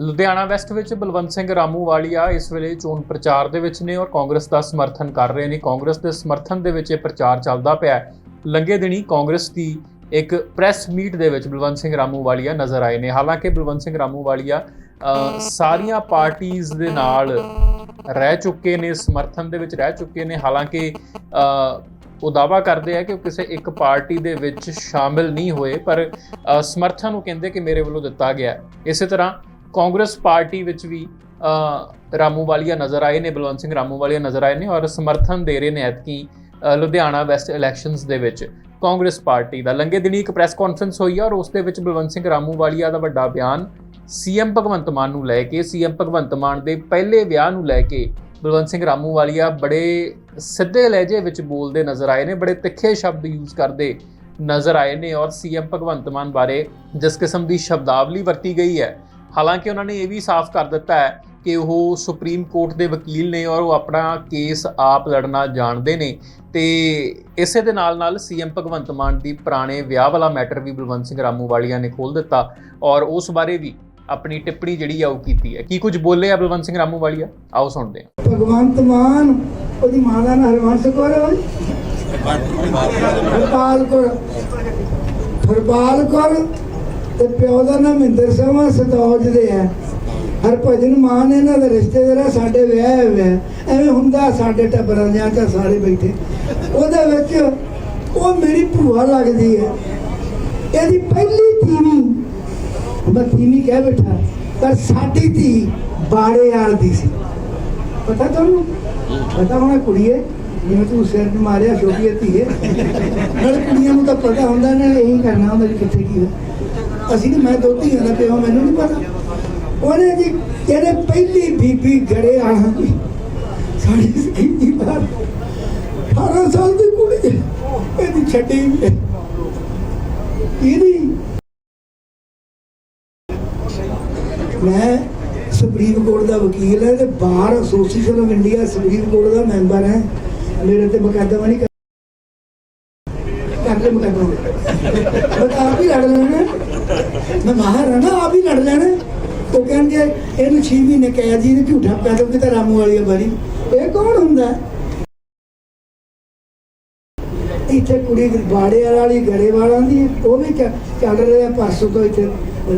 Ludhiana West ਵਿੱਚ ਬਲਵੰਤ ਸਿੰਘ ਰਾਮੂਵਾਲੀਆ ਇਸ ਵੇਲੇ ਚੋਣ ਪ੍ਰਚਾਰ ਦੇ ਵਿੱਚ ਨੇ ਔਰ ਕਾਂਗਰਸ ਦਾ ਸਮਰਥਨ ਕਰ ਰਹੇ ਨੇ। ਕਾਂਗਰਸ ਦੇ ਸਮਰਥਨ ਦੇ ਵਿੱਚ ਇਹ ਪ੍ਰਚਾਰ ਚੱਲਦਾ ਪਿਆ ਹੈ। ਲੰਗੇ ਦਿਨੀ ਕਾਂਗਰਸ ਦੀ ਇੱਕ ਪ੍ਰੈਸ ਮੀਟ ਦੇ ਵਿੱਚ ਬਲਵੰਤ ਸਿੰਘ ਰਾਮੂਵਾਲੀਆ ਨਜ਼ਰ ਆਏ ਨੇ। ਹਾਲਾਂਕਿ ਬਲਵੰਤ ਸਿੰਘ ਰਾਮੂਵਾਲੀਆ ਅ, ਸਾਰੀਆਂ ਪਾਰਟੀਆਂ ਦੇ ਨਾਲ ਰਹਿ ਚੁੱਕੇ ਨੇ ਸਮਰਥਨ ਦੇ ਵਿੱਚ ਰਹਿ ਚੁੱਕੇ ਨੇ। ਹਾਲਾਂਕਿ ਉਹ ਦਾਵਾ ਕਰਦੇ ਆ ਕਿ ਉਹ ਕਿਸੇ ਇੱਕ ਪਾਰਟੀ ਦੇ ਵਿੱਚ ਸ਼ਾਮਿਲ ਨਹੀਂ ਹੋਏ ਪਰ ਸਮਰਥਨ ਉਹ ਕਹਿੰਦੇ ਕਿ ਮੇਰੇ ਵੱਲੋਂ ਦਿੱਤਾ ਗਿਆ ਇਸੇ ਤਰ੍ਹਾਂ ਕਾਂਗਰਸ ਪਾਰਟੀ ਵਿੱਚ ਵੀ ਰਾਮੂ ਵਾਲੀਆ ਨਜ਼ਰ ਆਏ ਨੇ, ਬਲਵੰਤ ਸਿੰਘ ਰਾਮੂ ਵਾਲੀਆ ਨਜ਼ਰ ਆਏ ਨੇ ਔਰ ਸਮਰਥਨ ਦੇ ਰਹੇ ਨੇ ਐਤਕੀ ਲੁਧਿਆਣਾ ਵੈਸਟ ਇਲੈਕਸ਼ਨਸ ਦੇ ਵਿੱਚ ਕਾਂਗਰਸ ਪਾਰਟੀ ਦਾ। ਲੰਗੇ ਦਿਨੀ ਇੱਕ ਪ੍ਰੈਸ ਕਾਨਫਰੰਸ ਹੋਈ ਹੈ ਔਰ ਉਸ ਦੇ ਵਿੱਚ ਬਲਵੰਤ ਸਿੰਘ ਰਾਮੂ ਵਾਲੀਆ ਦਾ ਵੱਡਾ ਬਿਆਨ ਸੀਐਮ ਭਗਵੰਤ ਮਾਨ ਨੂੰ ਲੈ ਕੇ, ਸੀਐਮ ਭਗਵੰਤ ਮਾਨ ਦੇ ਪਹਿਲੇ ਵਿਆਹ ਨੂੰ ਲੈ ਕੇ ਬਲਵੰਤ ਸਿੰਘ ਰਾਮੂ ਵਾਲੀਆ ਬੜੇ ਸਿੱਧੇ ਲਹਿਜੇ ਵਿੱਚ ਬੋਲਦੇ ਨਜ਼ਰ ਆਏ ਨੇ, ਬੜੇ ਤਿੱਖੇ ਸ਼ਬਦ ਯੂਜ਼ ਕਰਦੇ ਨਜ਼ਰ ਆਏ ਨੇ ਔਰ ਸੀਐਮ ਭਗਵੰਤ ਮਾਨ ਬਾਰੇ ਜਿਸ ਕਿਸਮ ਦੀ ਸ਼ਬਦਾਵਲੀ ਵਰਤੀ ਗਈ ਹੈ ਹਾਲਾਂਕਿ ਉਹਨਾਂ ਨੇ ਇਹ ਵੀ ਸਾਫ਼ ਕਰ ਦਿੱਤਾ ਹੈ ਕਿ ਉਹ ਸੁਪਰੀਮ ਕੋਰਟ ਦੇ ਵਕੀਲ ਨੇ ਔਰ ਉਹ ਆਪਣਾ ਕੇਸ ਆਪ ਲੜਨਾ ਜਾਣਦੇ ਨੇ ਤੇ ਇਸੇ ਦੇ ਨਾਲ ਨਾਲ ਸੀਐਮ ਭਗਵੰਤ ਮਾਨ ਦੀ ਪੁਰਾਣੇ ਵਿਆਹ ਵਾਲਾ ਮੈਟਰ ਵੀ ਬਲਵੰਤ ਸਿੰਘ ਰਾਮੂਵਾਲੀਆ ਨੇ ਖੋਲ ਦਿੱਤਾ ਔਰ ਉਸ ਬਾਰੇ ਵੀ ਆਪਣੀ ਟਿੱਪਣੀ ਜਿਹੜੀ ਆ ਉਹ ਕੀਤੀ ਹੈ। ਕੀ ਕੁਝ ਬੋਲੇ ਆ ਬਲਵੰਤ ਸਿੰਘ ਰਾਮੂਵਾਲੀਆ ਆਓ ਸੁਣਦੇ ਹਾਂ। ਭਗਵੰਤ ਮਾਨ ਉਹਦੀ ਮਾਂ ਦਾ ਨਾਂ ਹਰਵੰਸ ਕੌਰ ਹੈ ਹਰਪਾਲ ਕੌਰ। ਹਰਪਾਲ ਕੌਰ ਤੇ ਪਿਓ ਦਾ ਨਾਮ ਮਹਿੰਦਰ ਸਿੰਘ ਸਤੌਜ ਦੇ ਹੈ ਹਰਭਜਨ ਮਾਨ ਇਹਨਾਂ ਦੇ ਰਿਸ਼ਤੇਦਾਰ ਆ, ਸਾਡੇ ਵਿਆਹ ਹੋਏ ਐਵੇਂ ਹੁੰਦਾ ਸਾਡੇ ਟੱਬਰਾਂ ਦੇ ਆ ਸਾਰੇ ਬੈਠੇ। ਉਹਦੇ ਵਿੱਚ ਉਹ ਮੇਰੀ ਭੂਆ ਲੱਗਦੀ ਹੈ। ਇਹਦੀ ਪਹਿਲੀ ਤੀਵੀਂ ਮੈਂ ਤੀਵੀਂ ਕਹਿ ਬੈਠਾ ਪਰ ਸਾਡੀ ਧੀ ਬਾੜੇ ਆਲ ਦੀ ਸੀ। ਪਤਾ ਤੁਹਾਨੂੰ? ਪਤਾ ਹੋਣਾ ਕੁੜੀਏ ਜਿਵੇਂ ਤੂੰ ਸਿਰ ਤੇ ਮਾਰਿਆ ਛੋਟੀ ਧੀਏ ਨਾਲ ਕੁੜੀਆਂ ਨੂੰ ਤਾਂ ਪਤਾ ਹੁੰਦਾ ਨਾ ਇਹੀ ਕਰਨਾ ਹੁੰਦਾ ਕਿੱਥੇ ਕੀ ਹੈ। ਅਸੀਂ ਮੈਂ ਦੋ ਧੀਆਂ ਦਾ ਪਿਓ ਮੈਨੂੰ ਨਹੀਂ ਪਤਾ ਉਹਨੇ ਜੀ ਇਹਦੇ ਪਹਿਲੀ ਬੀਬੀ ਗੜੇ ਆਣਾ ਦੀ ਸਾਡੀ ਸਕੀ ਬਾਰ 18 ਸਾਲ ਦੀ ਕੁੜੀ ਇਹਦੀ ਛੱਡੀ ਇਹਦੀ ਮੈਂ ਸੁਪਰੀਮ ਕੋਰਟ ਦਾ ਵਕੀਲ ਹਾਂ ਤੇ bar association of India supreme court the member ਹਾਂ ਮੇਰੇ ਤੇ ਮੁਕੱਦਮਾ ਨਹੀਂ ਕਰ ਕਰਦੇ ਮੁਕੱਦਮਾ ਮੈਂ ਤਾਂ ਲੜ ਲੈਣਾ ਮੈਂ ਮਾਹਰ ਆਪ ਹੀ ਲੜ ਲੈਣਾ। ਉਹ ਕਹਿੰਦੇ ਇਹਨੂੰ 6 ਮਹੀਨੇ ਕੈਦ ਜੀ ਨੇ ਝੂਠਾ ਕਦਮ ਕਿਤੇ ਰਾਮੂ ਵਾਲੀ ਬਰੀ ਇਹ ਕੌਣ ਹੁੰਦਾ? ਇੱਥੇ ਕੁੜੀ ਬਾੜੇ ਵਾਲੀ ਗੜੇ ਵਾਲਾਂ ਦੀ, ਉਹ ਵੀ ਚੱਲ ਰਿਹਾ ਪਰਸੋਂ ਤੋਂ ਇੱਥੇ।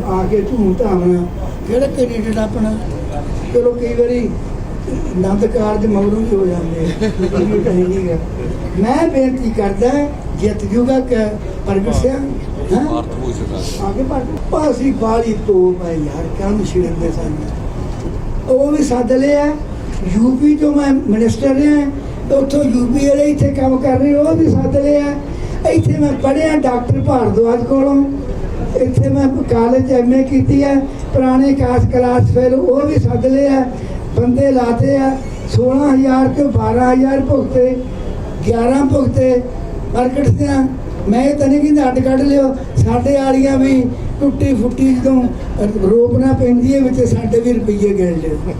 ਆ ਕੇ ਧੂਮ ਧਾਮਣਾ ਕਿਹੜਾ ਕੈਂਡੀਡੇਟ ਆਪਣਾ? ਚਲੋ ਕਈ ਵਾਰੀ ਨੰਦ ਕਾਰਜ ਮਗਰੋਂ ਵੀ ਹੋ ਜਾਂਦੇ ਆ। ਮੈਂ ਬੇਨਤੀ ਕਰਦਾ, ਜਿੱਤ ਜੂਗਾ ਕਿ ਪ੍ਰਗਟ ਸਿੰਘ ਹਾਂ ਆਗੇ ਪਰ ਅਸੀਂ ਬਾਲੀ ਤੋਪ ਹੈ ਯਾਰ, ਕੰਮ ਛਿੜਦੇ ਸਨ। ਉਹ ਵੀ ਸੱਦ ਲਿਆ। ਯੂਪੀ ਤੋਂ ਮੈਂ ਮਿਨਿਸਟਰ ਰਿਹਾ। ਉੱਥੋਂ ਯੂਪੀ ਵਾਲੇ ਇੱਥੇ ਕੰਮ ਕਰ ਰਹੇ, ਉਹ ਵੀ ਸੱਦ ਲਿਆ। ਇੱਥੇ ਮੈਂ ਪੜ੍ਹਿਆ ਡਾਕਟਰ ਭਾਰਦਵਾਜ ਕੋਲੋਂ। ਇੱਥੇ ਮੈਂ ਕਾਲਜ ਐਮਏ ਕੀਤੀ ਹੈ ਪੁਰਾਣੇ ਕਾਸ ਕਲਾਸ ਫਿਰ ਉਹ ਵੀ ਸੱਦ ਲਿਆ। ਬੰਦੇ ਲਾਤੇ ਆ। 16000 ਤੋਂ 12000 ਭੁਗਤੇ 11 ਭੁਗਤੇ ਮਾਰਕੀਟ ਦੀਆਂ ਮੈਂ ਇਹ ਤਾਂ ਨਹੀਂ ਕਹਿੰਦਾ ਅੱਡ ਕੱਢ ਲਿਓ, ਸਾਡੇ ਵਾਲੀਆਂ ਵੀ ਟੁੱਟੀ ਫੁੱਟੀ ਜਦੋਂ ਰੋਪਣਾ ਪੈਂਦੀ ਹੈ ਵਿੱਚ ਸਾਡੇ ਵੀ ਰੁਪਈਏ ਗਿਣ ਲਿਓ